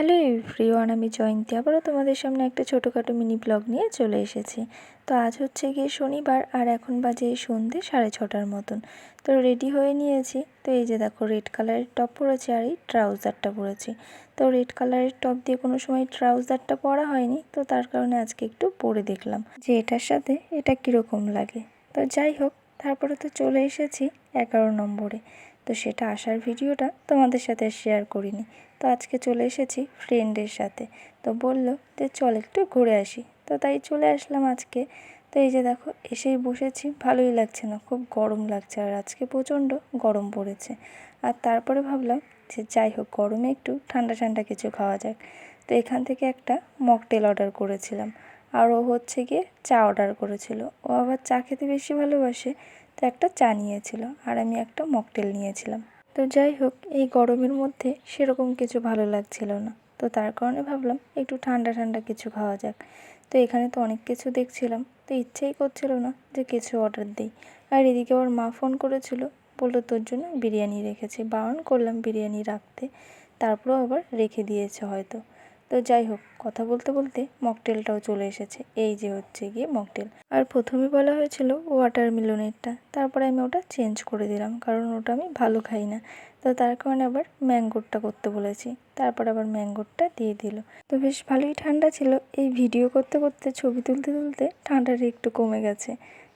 Hello everyone আমি জয়ন্তী। আবারও তোমাদের সামনে একটা ছোটোখাটো মিনি ব্লগ নিয়ে চলে এসেছি। তো আজ হচ্ছে গিয়ে শনিবার আর এখন বাজে সন্ধে সাড়ে ছটার মতন। তো রেডি হয়ে নিয়েছি। তো এই যে দেখো রেড কালারের টপ পরেছি আর এই ট্রাউজারটা পরেছি। তো রেড কালারের টপ দিয়ে কোনো সময় ট্রাউজারটা পরা হয়নি। তো তার কারণে আজকে একটু পরে দেখলাম যে এটার সাথে এটা কীরকম লাগে। তো যাই হোক, তারপরে তো চলে এসেছি এগারো নম্বরে। তো সেটা আসার ভিডিওটা তোমাদের সাথে শেয়ার করিনি। তো আজকে চলে এসেছি ফ্রেন্ডের সাথে। তো বলল যে, চল একটু ঘুরে আসি। তো তাই চলে আসলাম আজকে। তো এই যে দেখো, এসেই বসেছি। ভালোই লাগছে না, খুব গরম লাগছে। আর আজকে প্রচণ্ড গরম পড়েছে। আর তারপরে ভাবলাম যে, যাই হোক, গরমে একটু ঠান্ডা ঠান্ডা কিছু খাওয়া যাক। তো এখান থেকে একটা মকটেল অর্ডার করেছিলাম। আর ও হচ্ছে গিয়ে চা অর্ডার করেছিল। ও আবার চা খেতে বেশি ভালোবাসে। তো একটা চা নিয়েছিল আর আমি একটা মকটেল নিয়েছিলাম। তো যাই হোক, এই গরমের মধ্যে সেরকম কিছু ভালো লাগছিল না। তো তার কারণে ভাবলাম একটু ঠান্ডা ঠান্ডা কিছু খাওয়া যাক। তো এখানে তো অনেক কিছু দেখছিলাম। তো ইচ্ছেই করছিল না যে কিছু অর্ডার দিই। আর এদিকে আবার মা ফোন করেছিল, বলল, তোর জন্য বিরিয়ানি রেখেছি। বারণ করলাম বিরিয়ানি রাখতে। তারপরেও আবার রেখে দিয়েছে হয়তো। তো যাই হোক, কথা বলতে বলতে মকটেলটাও চলে এসেছে। এই যে হচ্ছে গিয়ে মকটেল। আর প্রথমে বলা হয়েছিল ওয়াটার মিলনেরটা তারপরে আমি ওটা চেঞ্জ করে দিলাম, কারণ ওটা আমি ভালো খাই না। তো তার কারণে আবার ম্যাঙ্গোরটা করতে বলেছি। তারপর আবার ম্যাঙ্গোরটা দিয়ে দিল। তো বেশ ভালোই ঠান্ডা ছিল। এই ভিডিও করতে করতে, ছবি তুলতে তুলতে ঠান্ডাটা একটু কমে গেছে।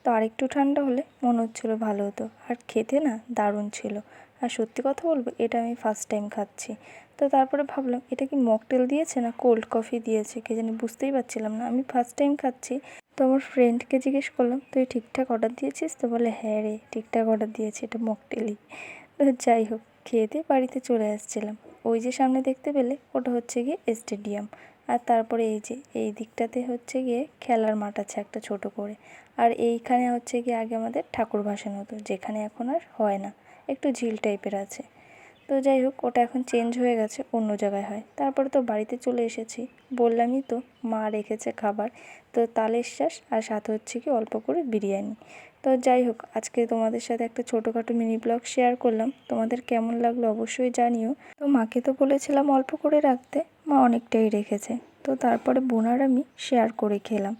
তো আরেকটু ঠান্ডা হলে মনে হচ্ছিল ভালো হতো। আর খেতে না দারুণ ছিল। আর সত্যি কথা বলব, এটা আমি ফার্স্ট টাইম খাচ্ছি। তো তারপরে ভাবলাম, এটা কি মকটেল দিয়েছে না কোল্ড কফি দিয়েছে? কে জানি বুঝতেই পারছিলাম না। আমি ফার্স্ট টাইম খাচ্ছি। তো আমার ফ্রেন্ডকে জিজ্ঞেস করলাম, তুই ঠিকঠাক অর্ডার দিয়েছিস? তো বলে হ্যাঁ রে, ঠিকঠাক অর্ডার দিয়েছি, এটা মকটেলই তো যাই হোক, খেয়ে দিয়ে বাড়িতে চলে আসছিলাম। ওই যে সামনে দেখতে পেলে, ওটা হচ্ছে গিয়ে স্টেডিয়াম আর তারপরে এই যে, এই দিকটাতে হচ্ছে গিয়ে খেলার মাঠ আছে একটা ছোট করে। আর এইখানে হচ্ছে গিয়ে আগে আমাদের ঠাকুর ভাসানো হতো, যেখানে এখন আর হয় না। একটু ঝিল টাইপের আছে। তো যাই হোক, ওটা এখন চেঞ্জ হয়ে গেছে, অন্য জায়গায় হয়। তারপরে তো বাড়িতে চলে এসেছি। বললামই তো, মা রেখেছে খাবার। তো তালের শ্বাস আর সাথে হচ্ছে কি অল্প করে বিরিয়ানি। তো যাই হোক, আজকে তোমাদের সাথে একটা ছোটোখাটো মিনি ব্লগ শেয়ার করলাম। তোমাদের কেমন লাগল অবশ্যই জানিও। তো মাকে তো বলেছিলাম অল্প করে রাখতে। মা অনেকটাই রেখেছে। তো তারপরে বোনার আমি শেয়ার করে খেলাম।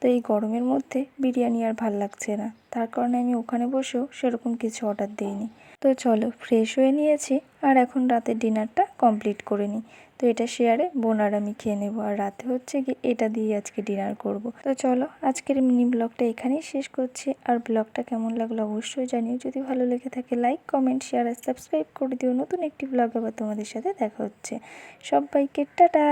তো এই গরমের মধ্যে বিরিয়ানি আর ভালো লাগছে না। তার কারণে আমি ওখানে বসেও সেরকম কিছু অর্ডার দিইনি। তো চলো ফ্রেশ হয়ে নিয়েছি আর এখন রাতের ডিনারটা কমপ্লিট করে নিই। তো এটা শেয়ারে বোন আর আমি খেয়ে নেব। আর রাতে হচ্ছে কি এটা দিয়ে আজকে ডিনার করব। তো চলো, আজকের মিনি ব্লগটা এখানেই শেষ করছি। আর ব্লগটা কেমন লাগল অবশ্যই জানিও। যদি ভালো লেগে থাকে লাইক কমেন্ট শেয়ার আর সাবস্ক্রাইব করে দিও। নতুন একটি ব্লগ আবার তোমাদের সাথে দেখা হচ্ছে। সবাইকে টাটা!